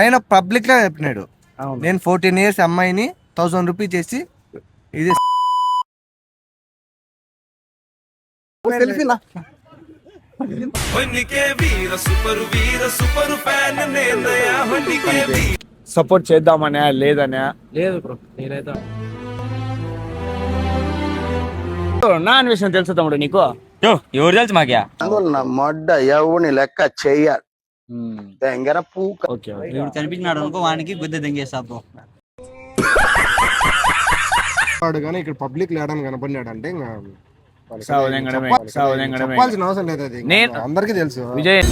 ఆయన పబ్లిక్గా చెప్పినాడు. నేను ఫోర్టీన్ ఇయర్స్ అమ్మాయిని థౌసండ్ రూపీస్ చేసి ఇది సెల్ఫీనా సపోర్ట్ చేద్దామనే లేదనే? లేదు బ్రో నేనైతే నా అన్వేషణ తెలుసు తమ్ముడు నీకు? ఎవరు తెలుసు మాక్యా నా మొడ్డ ఎవని లెక్క చెయ్యాలి వీడు కనిపించినాడు అనుకో వానికి గుద్ద దెంగేస్తా బ్రో. వాడు కానీ ఇక్కడ పబ్లిక్ లేడని కనపడినాడు అంటే ఇంకా వాళ్ళకి సావదెంగడమే, చెప్పాలి- సావదెంగడమే. చెప్పాల్సిన అవసరం లేదు అది. నేను- అందరికీ తెలుసు. విజయ్.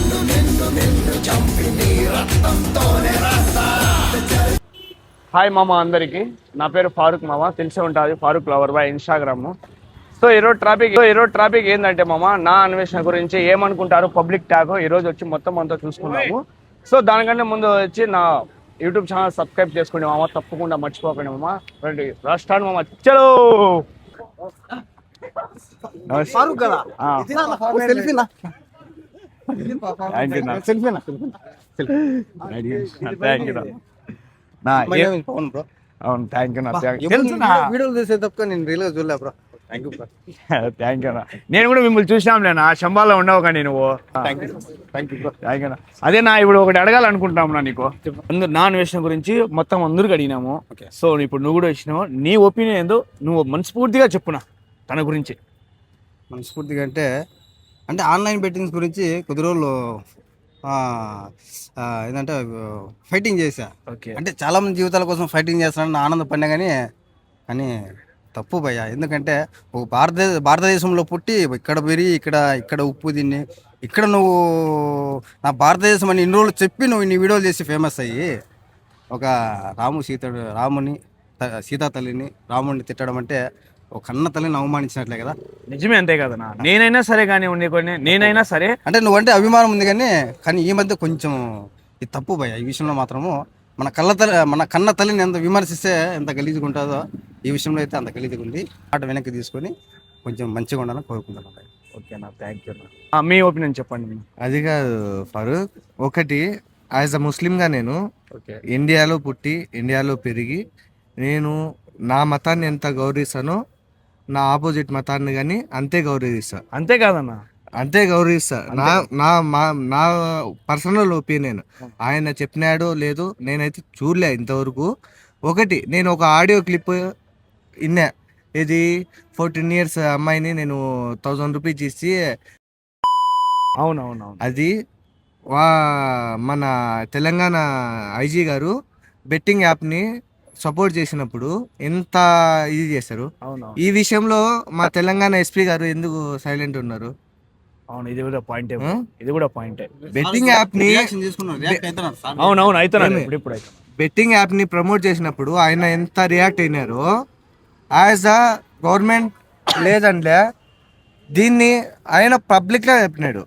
హాయ్ మామ అందరికి. నా పేరు ఫారూక్ మామ. తెలిసే ఉంటుంది. Farooq lover boy Instagram. So ఈరోజు ట్రాఫిక్ సో ఈరోజు ట్రాఫిక్ ఏంటంటే మామ నా అన్వేషణ గురించి ఏమనుకుంటారు పబ్లిక్ ట్యాగ్ ఈరోజు వచ్చి మొత్తం అంతా చూసుకున్నాము సో దానికంటే ముందు వచ్చి నా యూట్యూబ్ ఛానల్ సబ్స్క్రైబ్ చేసుకోండి మామ తప్పకుండా మర్చిపోకండి మామ. రండి రాష్ట్రాన్ని మామ చలో! అవును థ్యాంక్ యూ నా. వీడియోలు చూసే తప్ప నేను రియల్గా చూడలే bro thank you bro thank you నేను కూడా మిమ్మల్ని చూసినాంలే నా శంబాలో ఉండవు కానీ నువ్వు. Thank you thank you bro thank you అదే నా ఇప్పుడు ఒకటి అడగాలనుకుంటున్నాం నా నీకు. అందరు నా అన్వేషణ గురించి మొత్తం అందరికి అడిగినాము. సో ఇప్పుడు నువ్వు కూడా వచ్చినావు. నీ ఒపీనియన్ ఏందో నువ్వు మనస్ఫూర్తిగా చెప్పునా తన గురించి. మనస్ఫూర్తిగా అంటే అంటే ఆన్లైన్ బెట్టింగ్స్ గురించి కొద్ది రోజులు ఏంటంటే ఫైటింగ్ చేశా. ఓకే అంటే చాలా మంది జీవితాల కోసం ఫైటింగ్ చేస్తానని ఆనందపడినా కానీ కానీ తప్పు భయ్య. ఎందుకంటే ఒక భారతదేశ భారతదేశంలో పుట్టి ఇక్కడ పెరిగి ఇక్కడ ఇక్కడ ఉప్పు తిని ఇక్కడ నువ్వు నా భారతదేశం అని ఇన్ని రోజులు చెప్పి నువ్వు ఇన్ని వీడియోలు చేసి ఫేమస్ అయ్యి ఒక రాము సీతడు రాముని సీతా తల్లిని రాముడిని తిట్టడం అంటే ఒక కన్న తల్లిని అవమానించినట్లే కదా. నిజమే అంతే కదా నేనైనా సరే కానీ ఉండే కొన్ని నేనైనా సరే అంటే నువ్వంటే అభిమానం ఉంది కానీ కానీ ఈ మధ్య కొంచెం ఇది తప్పు భయ ఈ విషయంలో మాత్రము మన కళ్ళ తల్లి మన కన్న తల్లిని ఎంత విమర్శిస్తే ఎంత గలీజుగా ఉంటుందో ఈ విషయంలో అయితే అంత గలీజుగా ఉంది. ఆట వెనక్కి తీసుకొని కొంచెం మంచిగా ఉండాలని కోరుకుంటున్నాను. ఓకేనా థ్యాంక్ యూ మీ ఒపీనియన్ చెప్పండి అది కాదు ఫరూక్ ఒకటి యాజ్ అ ముస్లింగా నేను ఓకే. ఇండియాలో పుట్టి ఇండియాలో పెరిగి నేను నా మతాన్ని ఎంత గౌరవిస్తానో నా ఆపోజిట్ మతాన్ని కానీ అంతే గౌరవిస్తా. అంతే కాదన్నా. అంతే గౌరవిస్తా. నా నా మా- నా పర్సనల్ ఒపీనియన్ ఆయన చెప్పినాడో లేదో నేనైతే చూడలే ఇంతవరకు. ఒకటి నేను ఒక ఆడియో క్లిప్ విన్నా ఇది ఫోర్టీన్ ఇయర్స్ అమ్మాయిని నేను థౌజండ్ రూపీస్ ఇచ్చి అవునవునవును. అది వా మన తెలంగాణ ఐజీ గారు బెట్టింగ్ యాప్ని సపోర్ట్ చేసినప్పుడు ఎంత ఇది చేశారు? అవునవును. ఈ విషయంలో మా తెలంగాణ ఎస్పీ గారు ఎందుకు సైలెంట్ ఉన్నారు? అవును ఇది కూడా పాయింటే? ఇది కూడా పాయింటే. బెట్టింగ్ అవుతున్నాడు సార్. అవునవును అవుతున్నాను? ఇప్పుడు ఇప్పుడు. బెట్టింగ్ యాప్ని ప్రమోట్ చేసినప్పుడు ఆయన ఎంత రియాక్ట్ అయినారో యాజ్ అ గవర్నమెంట్ లేదంటే దీన్ని ఆయన పబ్లిక్గా చెప్పినాడు.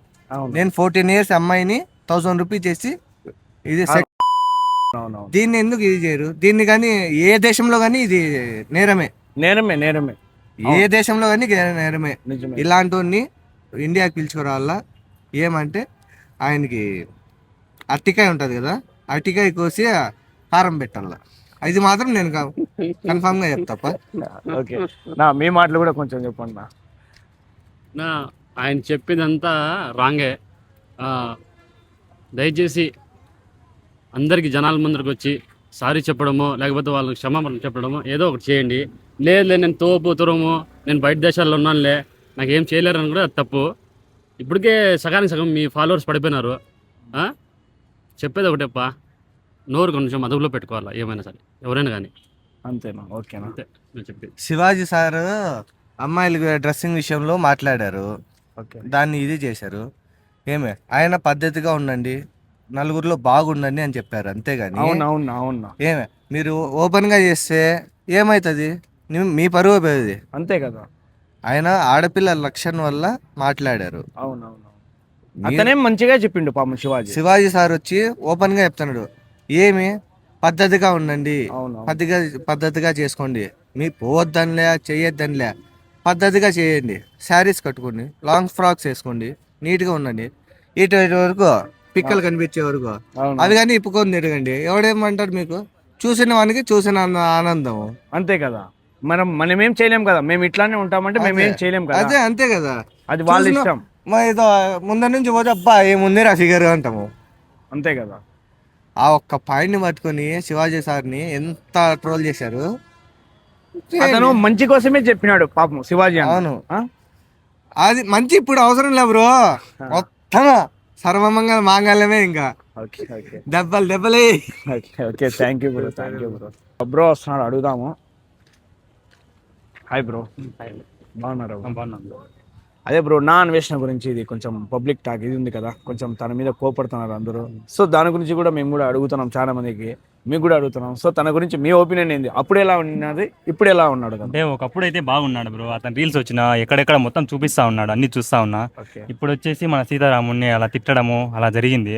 నేను ఫోర్టీన్ ఇయర్స్ అమ్మాయిని థౌసండ్ రూపీస్ చేసి ఇది దీన్ని ఎందుకు ఇది చేయరు? దీన్ని కానీ ఏ దేశంలో కానీ ఇది నేరమే. నేరమే నేరమే. ఏ దేశంలో కానీ నేరమే. ఇలాంటి ఇండియాకి పిలుచుకురావాలా? ఏమంటే ఆయనకి అరటికాయ ఉంటుంది కదా అరటికాయ కోసి కారం పెట్టాల? ఇది మాత్రం నేను కన్ఫామ్గా చెప్తాప ఓకే. నా మీ మాటలు కూడా కొంచెం చెప్పండి నా. నా ఆయన చెప్పేదంతా రాంగే. ఆ, దయచేసి అందరికి జనాల ముందరికి వచ్చి సారీ చెప్పడమో లేకపోతే వాళ్ళకి క్షమాపణ చెప్పడమో ఏదో ఒకటి చేయండి. లేదు లేదు నేను తోపు తురము నేను బయట దేశాల్లో ఉన్నానులే నాకు ఏం చేయలేరని కూడా తప్పు. ఇప్పటికే సగానికి సగం మీ ఫాలోవర్స్ పడిపోయినారు. ఆ? చెప్పేది ఒకటేప్ప. నోరు కొంచెం అదుపులో పెట్టుకోవాలా ఏమైనా సరే. ఎవరైనా కానీ. అంతేనా? ఓకేనా? అంతే. నేను చెప్పేది. శివాజీ సార్ అమ్మాయిల డ్రెస్సింగ్ విషయంలో మాట్లాడారు. ఓకే. దాన్ని ఇది చేశారు. ఏమే ఆయన పద్ధతిగా ఉండండి నలుగురిలో బాగుండండి అని చెప్పారు అంతేగాని అవును అవును అవును? ఏమే మీరు ఓపెన్గా చేస్తే ఏమవుతుంది నీ- మీ పరువు పోయేది అంతే కదా. ఆయన ఆడపిల్ల లక్ష్యం వల్ల మాట్లాడారు. అవును అవును? మీరు- అతనేం మంచిగా చెప్పిండు పాపం శివాజీ. శివాజీ సార్ వచ్చి ఓపెన్గా చెప్తున్నాడు. ఏమి? పద్ధతిగా ఉండండి. పద్ధతిగా పద్ధతిగా చేసుకోండి. మీ పోవద్దనిలే చేయొద్దనిలే పద్ధతిగా చేయండి. శారీస్ కట్టుకోండి. లాంగ్ ఫ్రాక్స్ వేసుకోండి. నీట్గా ఉండండి. ఇటు వరకు పిక్కలు కనిపించే వరకు. అది కానీ ఇప్పుకొని తిరగండి. ఎవడేమంటాడు మీకు? చూసిన వానికి చూసిన ఆన- ఆనందం. అంతే కదా. మనం మనం ఏం చేయలేం కదా. మేము ఇట్లానే ఉంటామంటే మేము ఏం. చేయలేం కదా. అదే అంతే కదా. అది వాళ్ళ ఇష్టం. మా ఏదో ముందర నుంచి పోతే అబ్బా ఏముంది రా ఫిగర్ అంటాము. అంతే కదా. ఆ ఒక్క పాయింట్ని పట్టుకొని శివాజీ సార్ని ఎంత ట్రోల్ చేశారు? అతను మంచి కోసమే చెప్పినాడు పాపం శివాజీ అన్న. అవును. ఆ? అది మంచి ఇప్పుడు అవసరం లే బ్రో. మొత్తం సర్వమంగళ మాంగళ్యమే ఇంకా. Okay okay. దెబ్బలు దెబ్బలే. Okay okay. Thank you bro thank you bro bro వస్తున్నాడు అడుగుదాము. హాయ్ బ్రో బాగున్నారా? బాగున్నాను అదే బ్రో నా అన్వేషణ గురించి ఇది కొంచెం పబ్లిక్ టాక్ ఇది ఉంది కదా. కొంచెం తన మీద కోపడుతున్నారు అందరూ. సో దాని గురించి కూడా మేము కూడా అడుగుతున్నాం చాలా మందికి. మీకు కూడా అడుగుతున్నాం. సో తన గురించి మీ ఒపీనియన్ ఏంది? అప్పుడు ఎలా ఉన్నది? ఇప్పుడు ఎలా ఉన్నాడు అంటే ఒకప్పుడు అయితే బాగున్నాడు బ్రో. అతను రీల్స్ వచ్చిన ఎక్కడెక్కడ మొత్తం చూపిస్తా ఉన్నాడు అన్ని చూస్తా ఉన్నా. ఇప్పుడు వచ్చేసి మన సీతారాముని అలా తిట్టడము అలా జరిగింది.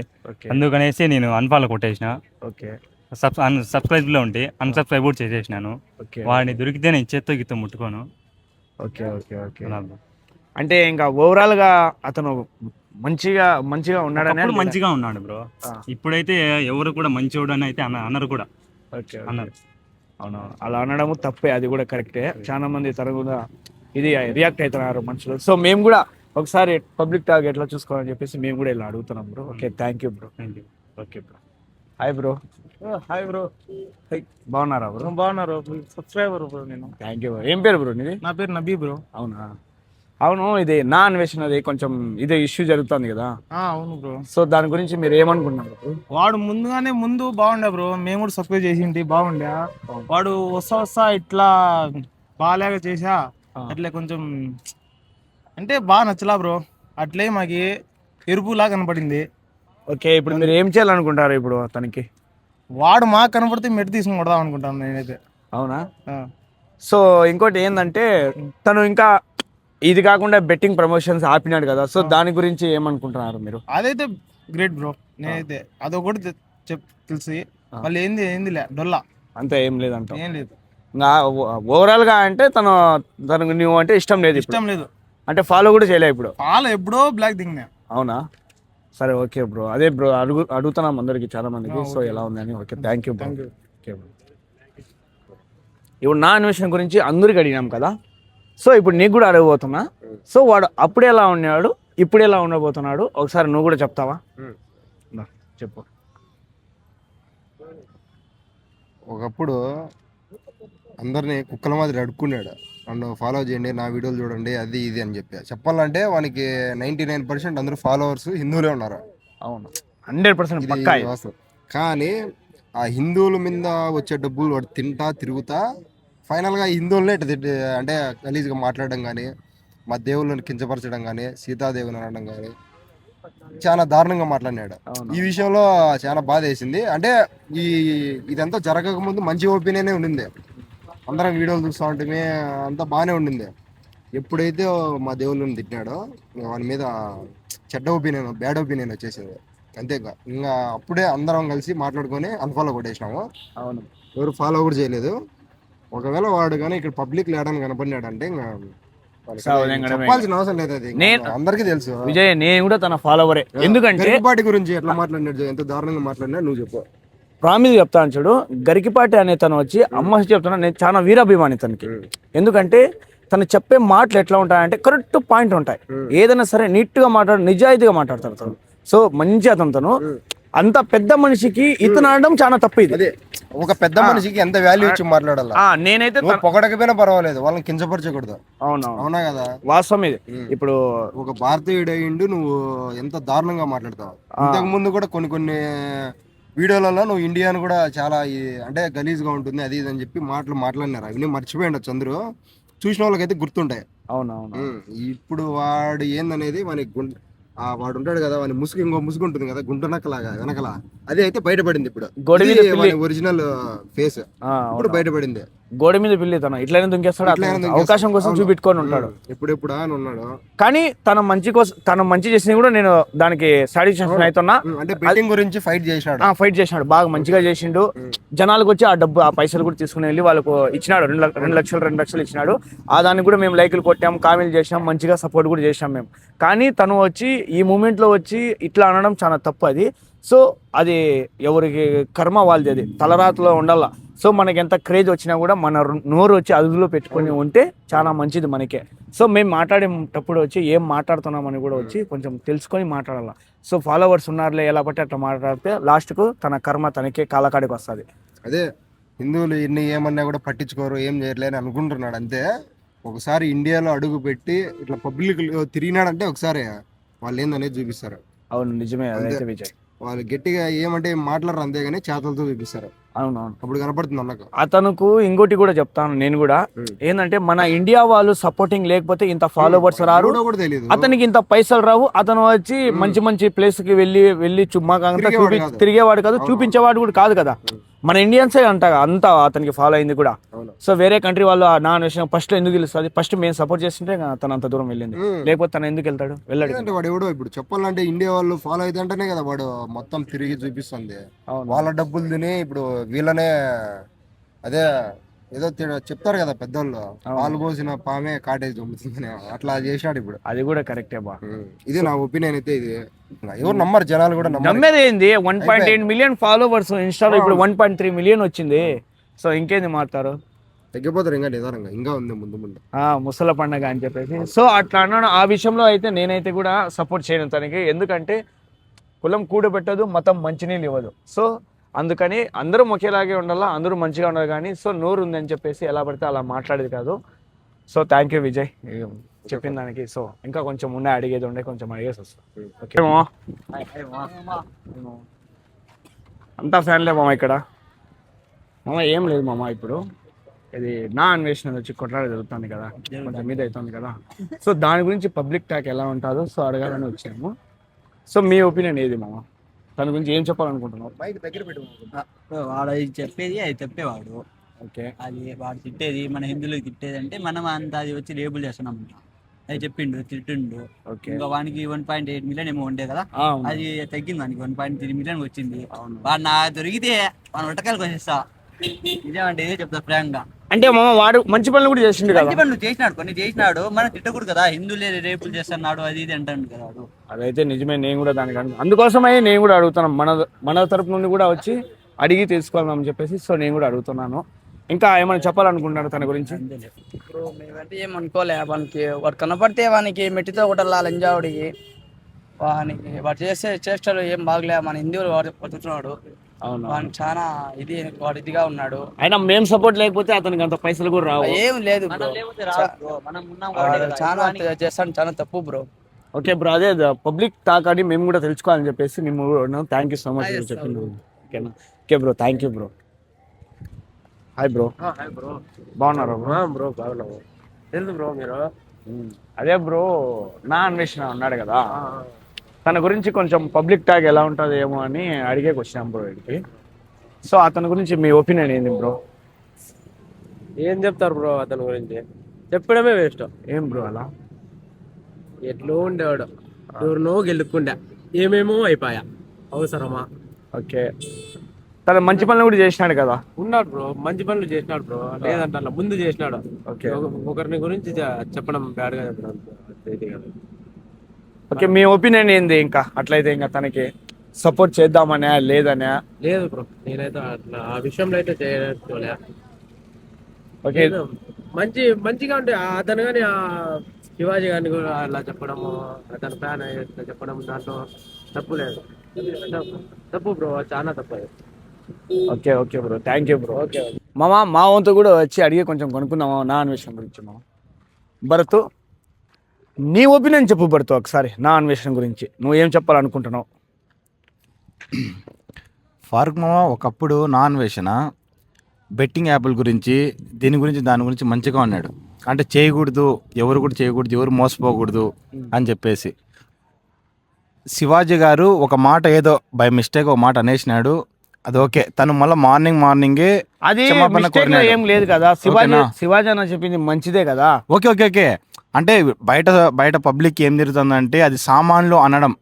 అందుకనేసి నేను అన్ఫాలో కొట్టేసిన. ఓకే. సబ్ అన్ సబ్స్క్రైబ్లో ఉంటే అన్సబ్స్క్రైబ్ కూడా చేసేసినాను. వాడిని దొరికితే నేను చేత్తో గిత్తో ముట్టుకోను. Okay okay okay. అంటే ఇంకా ఓవరాల్గా అతను మంచిగా మంచిగా ఉన్నాడని మంచిగా ఉన్నాడు బ్రో. ఇప్పుడైతే ఎవరు కూడా మంచోడు అని అయితే అన్న- అన్నారు కూడా. ఓకే అన్నారు. అవును అలా అనడము తప్పే అది కూడా కరెక్టే. చాలా మంది తన కూడా ఇది రియాక్ట్ అవుతున్నారు మనుషులు. సో మేము కూడా ఒకసారి పబ్లిక్ టాక్ ఎట్లా చూసుకోవాలని చెప్పేసి మేము కూడా ఇలా అడుగుతున్నాం bro. Okay thank you bro. Okay bro. Hi bro. Hi bro. బాగున్నారా బ్రో? బాగున్నారు సబ్స్క్రైబర్ బ్రో నేను. థ్యాంక్ యూ ఏం పేరు బ్రో నీది? నా పేరు నబీ బ్రో. అవునా? అవును ఇది నా అన్వేషణ అది కొంచెం ఇదే ఇష్యూ జరుగుతుంది కదా. అవును బ్రో. సో దాని గురించి మీరు ఏమనుకుంటున్నారు bro? వాడు ముందుగానే ముందు బాగుండే బ్రో. మేము కూడా సబ్స్క్రైబ్ చేసింటి బాగుండే. వాడు వస్తా వస్తా ఇట్లా బాగాలేక చేసా. అట్లే కొంచెం అంటే బాగా నచ్చలా బ్రో. అట్లే మాకి ఎరుపులా కనపడింది. ఓకే ఇప్పుడు మీరు ఏం చేయాలనుకుంటారు ఇప్పుడు అతనికి? వాడు మాకు కనపడితే మెట్టు తీసుకుని కొడదాం అనుకుంటాను నేనైతే. అవునా. సో ఇంకోటి ఏంటంటే తను ఇంకా ఇది కాకుండా బెట్టింగ్ ప్రమోషన్స్ ఆపినాడు కదా. సో దాని గురించి ఏమనుకుంటున్నారు మీరు? అదైతే గ్రేట్ బ్రో నేనైతే అదొకటి చెప్ తెలిసి మళ్ళీ ఏంది ఏందిలే డొల్లా. అంత ఏం లేదంట ఏం లేదు. ఇంకా ఓవరాల్గా అంటే తను తనకు నువ్వు అంటే ఇష్టం లేదు. ఇష్టం లేదు. అంటే ఫాలో కూడా చేయలే ఇప్పుడు. పాలు ఎప్పుడో బ్లాక్ దిగినా. అవునా? సరే ఓకే బ్రో అదే బ్రో అడుగు అడుగుతున్నాం అందరికి చాలా మందికి సో. ఎలా ఉందని. Okay thank you you okay bro ఇప్పుడు నా అన్వేషణ గురించి అందరికి అడిగినాం కదా. సో ఇప్పుడు నీకు కూడా అడగబోతున్నా. సో వాడు అప్పుడు ఎలా ఉన్నాడు? ఇప్పుడు ఎలా ఉండబోతున్నాడు? ఒకసారి నువ్వు కూడా చెప్తావా? చెప్పు. ఒకప్పుడు అందరినీ కుక్కల మాదిరి అడుక్కున్నాడు. నన్ను ఫాలో చేయండి నా వీడియోలు చూడండి అది ఇది అని చెప్పి. చెప్పాలంటే వానికి నైన్టీ నైన్ పర్సెంట్ అందరూ ఫాలోవర్స్ హిందువులే ఉన్నారు. అవును. హండ్రెడ్ పర్సెంట్ కానీ ఆ హిందువుల మీద వచ్చే డబ్బులు వాడు తింటా తిరుగుతా ఫైనల్గా హిందువులనే అంటే గలీజ్గా మాట్లాడడం కానీ మా దేవుళ్ళని కించపరచడం కానీ సీతాదేవిని అనడం కానీ చాలా దారుణంగా మాట్లాడినాడు. ఈ విషయంలో చాలా బాధ వేసింది. అంటే ఈ ఇదంతా జరగక ముందు మంచి ఒపీనియనే ఉండింది. అందరం వీడియోలు చూస్తూ ఉంటే అంతా బాగానే ఉండింది. ఎప్పుడైతే మా దేవుళ్ళని తిట్టినాడో వాని మీద చెడ్డ ఒపీనియన్ బ్యాడ్ ఒపీనియన్ వచ్చేసింది. అంతే ఇంకా. ఇంకా అప్పుడే అందరం కలిసి మాట్లాడుకొని అన్ఫాలో కొట్టేసినాము. అవును. ఎవరు ఫాలో కూడా చేయలేదు. ఒకవేళ వాడు కానీ ఇక్కడ పబ్లిక్ లేడని కనపడినాడు అంటే ఇంకా వాడికి సావు వెంగడమే. చెప్పాల్సిన అవసరం లేదు అది నేను- అందరికీ తెలుసు. విజయ్ నేను కూడా తన ఫాలోవరే ఎందుకంటే గరికపాటి గురించి ఎట్లా మాట్లాడినాడు ఎంత దారుణంగా మాట్లాడినా నువ్వు చెప్పు. ప్రామిస్ చెప్తాను చూడు. గరికిపాటి అనే తను వచ్చి అమ్మ చెప్తున్నా. నేను చాలా వీరాభిమాని తనకి. ఎందుకంటే తను చెప్పే మాటలు ఎట్లా ఉంటాయంటే కరెక్ట్ పాయింట్ ఉంటాయి. ఏదైనా సరే నీట్గా మాట్లాడు నిజాయితీగా మాట్లాడతాడు తను. సో మంచి అతను తను. అంత పెద్ద మనిషికి ఇతను అనడం చాలా తప్పు ఇది. అదే. ఒక పెద్ద మనిషికి ఎంత వాల్యూ ఇచ్చి మాట్లాడాలి? నేనైతే పొగడకపోయినా పర్వాలేదు వాళ్ళని కించపరచకూడదు. అవునవును. అవునా కదా? వాస్తవం ఇది. ఇప్పుడు ఒక భారతీయుడు అయ్యిండు నువ్వు ఎంత దారుణంగా మాట్లాడతావు? ఇంతకు ముందు కూడా కొన్ని కొన్ని వీడియోలలో నువ్వు ఇండియాను కూడా చాలా అంటే గలీజ్గా ఉంటుంది అది ఇది అని చెప్పి మాటలు మాట్లాడినారు. అవన్నీ మర్చిపోయిండు చంద్రు చూసిన వాళ్ళకైతే గుర్తుంటాయి. అవునవును. ఇప్పుడు వాడు ఏందనేది వానికి గుం ఆ వాడు ఉంటాడు కదా వాని ముసుగు ఇంకో ముసుగు ఉంటుంది కదా గుంటనక్కలాగా వెనకల అది అయితే బయటపడింది ఇప్పుడు. ఒరిజినల్ ఫేస్ ఇప్పుడు. బయటపడింది గోడ మీద పిల్లి తను. ఇట్లనే దుంకేస్తాడు. అవకాశం కోసం. చూపెట్టుకొని ఉంటాడు. ఎప్పుడెప్పుడు అని ఉన్నాడు. కానీ తన మంచి కోసం తను మంచి చేసింది కూడా నేను దానికి సాటిస్ఫాక్షన్ అవుతున్నా అంటే బెట్టింగ్ గురించి ఫైట్ చేసినాడు ఫైట్ చేసినాడు బాగా మంచిగా చేసిండు. జనాలకు వచ్చి ఆ డబ్బు ఆ పైసలు కూడా తీసుకుని వెళ్ళి వాళ్ళకు ఇచ్చినాడు. రెండు రెండు లక్షలు రెండు లక్షలు ఇచ్చినాడు. ఆ దానికి కూడా మేము లైకులు కొట్టాం కామెంట్లు చేసాం మంచిగా సపోర్ట్ కూడా చేసాం మేము. కానీ తను వచ్చి ఈ మూమెంట్లో వచ్చి ఇట్లా అనడం చాలా తప్పు అది. సో అది ఎవరికి కర్మ వాళ్ళది అది. తలరాతలో ఉండాల. సో మనకి ఎంత క్రేజ్ వచ్చినా కూడా మన నోరు వచ్చి అదుపులో పెట్టుకొని ఉంటే చాలా మంచిది మనకే. సో మేము మాట్లాడేటప్పుడు వచ్చి ఏం మాట్లాడుతున్నామని కూడా వచ్చి కొంచెం తెలుసుకొని మాట్లాడాలి. సో ఫాలోవర్స్ ఉన్నారులే ఎలా పట్టి అట్లా మాట్లాడితే లాస్ట్కు తన కర్మ తనకే కాలకాడికి వస్తుంది. అదే హిందువులు ఎన్ని ఏమన్నా కూడా పట్టించుకోరు ఏం చేయట్లేని అనుకుంటున్నాడు అంతే. ఒకసారి ఇండియాలో అడుగు పెట్టి ఇట్లా పబ్లిక్ తిరిగినాడంటే ఒకసారి. వాళ్ళు ఏందనేది చూపిస్తారు. అవును నిజమే. అదైతే విజయ్. వాళ్ళు గట్టిగా ఏమంటే మాట్లాడరు అంతేగాని చేతలతో చూపిస్తారు. అవునవును. అప్పుడు కనపడుతుంది అన్నకు. అతనుకు ఇంకోటి కూడా చెప్తాను నేను కూడా. ఏంటంటే మన ఇండియా వాళ్ళు సపోర్టింగ్ లేకపోతే ఇంత ఫాలోవర్స్ రారు. అతనికి ఇంత పైసలు రావు. అతను వచ్చి మంచి మంచి ప్లేస్కి వెళ్ళి వెళ్ళి చూపి కాదు. తిరిగేవాడు కాదు చూపించేవాడు కూడా కాదు కదా. మన ఇండియన్సే అంట అంతా అతనికి ఫాలో అయింది కూడా. సో వేరే కంట్రీ వాళ్ళు ఆ నా విషయం ఫస్ట్ ఎందుకు తెలుస్తుంది ఫస్ట్ మేము సపోర్ట్ చేస్తుంటే తను అంత దూరం వెళ్ళింది. లేకపోతే తను ఎందుకు వెళ్తాడు వెళ్ళాడు లేదంటే వాడు ఎవడో ఇప్పుడు చెప్పాలంటే ఇండియా వాళ్ళు ఫాలో అయితే అంటేనే కదా వాడు మొత్తం తిరిగి చూపిస్తుంది. వాళ్ళ డబ్బులు తిని ఇప్పుడు వీళ్ళనే అదే ఏదో చెప్తారు కదా పెద్దోళ్ళు. పాలు పోసిన పామే కాటేజ్ చంపుతుందని అట్లా చేశాడు ఇప్పుడు. అది కూడా కరెక్టే బా. ఇది నా ఒపీనియన్ అయితే ఇది. ఎవరు నమ్మరు జనాలు కూడా నమ్మేది ఏంది? One point eight million followers ఇన్స్టాలో ఇప్పుడు వన్ పాయింట్ త్రీ మిలియన్ వచ్చింది. సో ఇంకేంది మారుతారు? తగ్గిపోతారు ఇంకా నిదానంగా. ఇంకా ఉంది ముందు ముందు. ఆ ముసల పండగ అని చెప్పేసి. సో అట్లా అన్నాను. ఆ విషయంలో అయితే నేనైతే కూడా సపోర్ట్ చేయను తనకి. ఎందుకంటే కులం కూడబెట్టదు మతం మంచినీళ్ళు ఇవ్వదు. సో అందుకని అందరూ ఒకేలాగే ఉండాలా అందరూ మంచిగా ఉండాలి కానీ సో నోరు ఉందని చెప్పేసి ఎలా పడితే అలా మాట్లాడేది కాదు. So thank you Vijay. చెప్పిన దానికి సో ఇంకా కొంచెం ఉండే అడిగేది ఉండే కొంచెం అడిగేసి వస్తాం. ఓకే మామ. అంతా ఫ్యాన్లే మామ ఇక్కడ. మామ ఏం లేదు మామ ఇప్పుడు. ఇది నా అన్వేషణ వచ్చి కొట్లాడ జరుగుతుంది కదా. కొంచెం మీద అవుతుంది కదా. సో దాని గురించి పబ్లిక్ టాక్ ఎలా ఉంటుందో సో అడగాలని వచ్చాము. సో మీ ఒపీనియన్ ఏది మామ? దాని గురించి ఏం చెప్పాలనుకుంటున్నావు? మైక్ దగ్గర పెట్టు. వాడు అది చెప్పేది అది చెప్పేవాడు. ఓకే. అది వాడు తిట్టేది మన హిందువులకు తిట్టేది అంటే మనం అంత అది వచ్చి లేబుల్ చేస్తున్నాం అది చెప్పిండు తిట్టిండు. ఓకే. ఇంకా వానికి వన్ పాయింట్ ఎయిట్ మిలియన్ ఏమో ఉండే కదా అది తగ్గింది వానికి వన్ పాయింట్ త్రీ మిలియన్ వచ్చింది. అవును. వాడు నా దొరికితే వాడు ఉట్టకాయలు కొనేస్తా ఇదేమంటే ఇదే చెప్తా ఫ్రాంక్గా అంటే మామ వాడు మంచి పనులు కూడా చేసిండు కదా. మంచి పనులు చేసినాడు కొన్ని చేసినాడు. మనం తిట్టకూడదు కదా హిందువులే రేపులు చేస్తున్నాడు అది ఇది అంటాడు కదా వాడు. అదైతే నిజమే నేను కూడా దానికి అను- అందుకోసమే నేను కూడా అడుగుతున్నాను. మన మన తరపు నుండి కూడా వచ్చి అడిగి తెలుసుకోవాలని చెప్పేసి సో నేను కూడా అడుగుతున్నాను. ఇంకా ఏమైనా చెప్పాలనుకుంటున్నాడు తన గురించి. ఇప్పుడు మేమంటే ఏం అనుకోలే వానికి వాడు కనపడితే వానికి మెట్టితో కొట్టాలా లంజావుడికి వానికి వాడు చేసే చేష్టలు ఏం బాగలే మన హిందువులు వాడు బతుకుతున్నాడు వాడు చాలా ఇది వాడు ఇదిగా ఉన్నాడు. అయినా మేము సపోర్ట్ లేకపోతే అతనికి అంత పైసలు కూడా రావు. ఏం లేదు బ్రో. చాలా చేస్తాను చాలా తప్పు బ్రో. ఓకే బ్రో అదే పబ్లిక్ టాక్ అని మేము కూడా తెలుసుకోవాలని చెప్పేసి మేము థ్యాంక్ యూ సో మచ్ చెప్పింది. ఓకేనా okay bro thank you bro. Hi bro. బాగున్నారా బ్రో? బ్రో బాగున్నావు తెలుసు బ్రో మీరు? అదే బ్రో నా అన్వేషణ ఉన్నాడు కదా. తన గురించి కొంచెం పబ్లిక్ టాక్ ఎలా ఉంటుంది ఏమో అని అడిగేకి వచ్చినాం బ్రో ఇక్కడికి సో అతని గురించి మీ ఒపీనియన్ ఏంది బ్రో? ఏం చెప్తారు బ్రో అతని గురించి? చెప్పడమే వేస్ట్ ఏం బ్రో అలా? ఎట్లో ఉండేవాడు. ఎవరినో గెలుక్కుండే ఏమేమో అయిపోయా. అవసరమా? ఓకే. తన మంచి పనులు కూడా చేసినాడు కదా? ఉన్నాడు బ్రో. మంచి పనులు చేసినాడు బ్రో. లేదంట అలా ముందు చేసినాడు. ఒకరిని గురించి చెప్పడం బ్యాడ్గా చెప్పడం. ఓకే మీ ఒపీనియన్ ఏంది ఇంకా? అట్లయితే ఇంకా తనకి సపోర్ట్ చేద్దామనే లేదనే? లేదు బ్రో నేనైతే అట్లా ఆ విషయంలో అయితే చేయలే ఓకే. మంచి మంచిగా ఉంటే అతను కానీ ఆ శివాజీ గారిని కూడా అలా చెప్పడము అతను ఫ్యాన్ ఇట్లా చెప్పడం దాంట్లో తప్పు లేదు. తప్పు బ్రో చాలా తప్పు okay okay bro thank you bro. Okay. మామ మా వంతు కూడా వచ్చి అడిగి కొంచెం కొనుక్కుందామా నా అన్వేషణ గురించి మామ? భరత్? నీ ఒపీనియన్ చెప్పు భరత్ ఒకసారి నా అన్వేషణ గురించి. నువ్వు ఏం చెప్పాలనుకుంటున్నావు? ఫారూక్ మామ ఒకప్పుడు నాన్ వేషన బెట్టింగ్ యాప్ల గురించి దీని గురించి దాని గురించి మంచిగా ఉన్నాడు. అంటే చేయకూడదు ఎవరు కూడా చేయకూడదు ఎవరు మోసపోకూడదు అని చెప్పేసి. శివాజీ గారు ఒక మాట ఏదో బై మిస్టేక్ ఒక మాట అనేసినాడు. అది ఓకే. తను మళ్ళీ మార్నింగ్ మార్నింగే అది. ఏం లేదు కదా. శివాజీ? శివాజీ అన్న చెప్పింది మంచిదే కదా. Okay okay okay. అంటే బయట బయట పబ్లిక్ ఏం జరుగుతుందంటే అది సామాన్లు అనడం.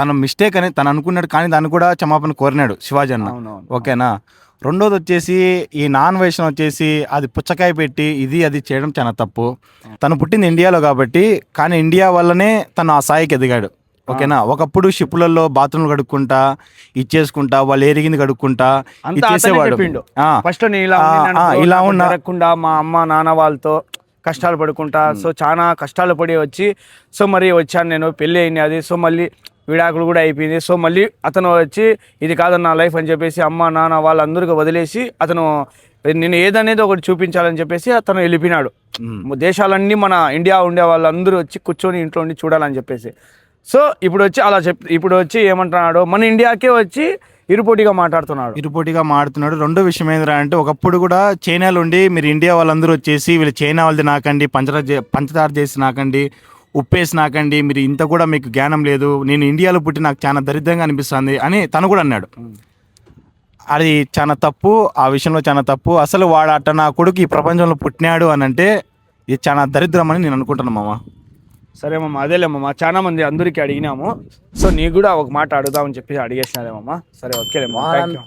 తన మిస్టేక్ అని తను అనుకున్నాడు కానీ దాన్ని కూడా క్షమాపణ కోరినాడు శివాజీ అన్న. అవునవును. ఓకేనా? రెండోది వచ్చేసి ఈ నాన్ వేషన్ వచ్చేసి అది పుచ్చకాయ పెట్టి ఇది అది చేయడం చాలా తప్పు. తను పుట్టింది ఇండియాలో కాబట్టి కానీ ఇండియా వల్లనే తను ఆ స్థాయికి ఎదిగాడు. ఓకేనా? ఒకప్పుడు షిప్పులలో బాత్రూమ్లు కడుక్కుంటా ఇచ్చేసుకుంటా వాళ్ళు ఎరిగింది కడుక్కుంటా ఇది అంతా అతనే చేసేవాడు. చెప్పిండు. ఆ, ఫస్ట్ ఇలా ఉన్నా- మా అమ్మ నాన్న వాళ్ళతో కష్టాలు పడుకుంటా. సో చాలా కష్టాలు పడి వచ్చి సో మరి వచ్చాను నేను పెళ్ళి అయింది అది. సో మళ్ళీ విడాకులు కూడా అయిపోయింది. సో మళ్ళీ అతను వచ్చి ఇది కాదన్న నా లైఫ్ అని చెప్పేసి అమ్మ నాన్న వాళ్ళందరికీ వదిలేసి అతను నేను ఏదనేది ఒకటి చూపించాలని చెప్పేసి అతను వెళ్ళిపోయినాడు. దేశాలన్నీ మన ఇండియా ఉండే వాళ్ళందరూ వచ్చి కూర్చొని ఇంట్లో ఉండి చూడాలని చెప్పేసి. సో ఇప్పుడు వచ్చి అలా చెప్ ఇప్పుడు వచ్చి ఏమంటున్నాడు మన ఇండియాకే వచ్చి ఇరుపోటీగా మాట్లాడుతున్నాడు. ఇరుపోటీగా మాడుతున్నాడు. రెండో విషయం ఏంటంటే అంటే ఒకప్పుడు కూడా చైనాలో ఉండి మీరు ఇండియా వాళ్ళందరూ వచ్చేసి వీళ్ళు చైనా వాళ్ళది నాకండి పంచదార చేసి నాకండి ఉప్పేసి నాకండి మీరు ఇంత కూడా మీకు జ్ఞానం లేదు నేను ఇండియాలో పుట్టి నాకు చాలా దరిద్రంగా అనిపిస్తుంది అని తను కూడా అన్నాడు. అది చాలా తప్పు ఆ విషయంలో చాలా తప్పు. అసలు వాడు అట్ట నా కొడుకు ఈ ప్రపంచంలో పుట్టినాడు అని అంటే ఇది చాలా దరిద్రం అని నేను అనుకుంటున్నాను మామ. సరే మామ అదేలే చాలా మంది అందరికీ అడిగినాము. సో నీకు కూడా ఒక మాట అడుగుదామని చెప్పి అడిగేసినారేమమ్మా. సరే ఓకేలేమ్మా థ్యాంక్ యూ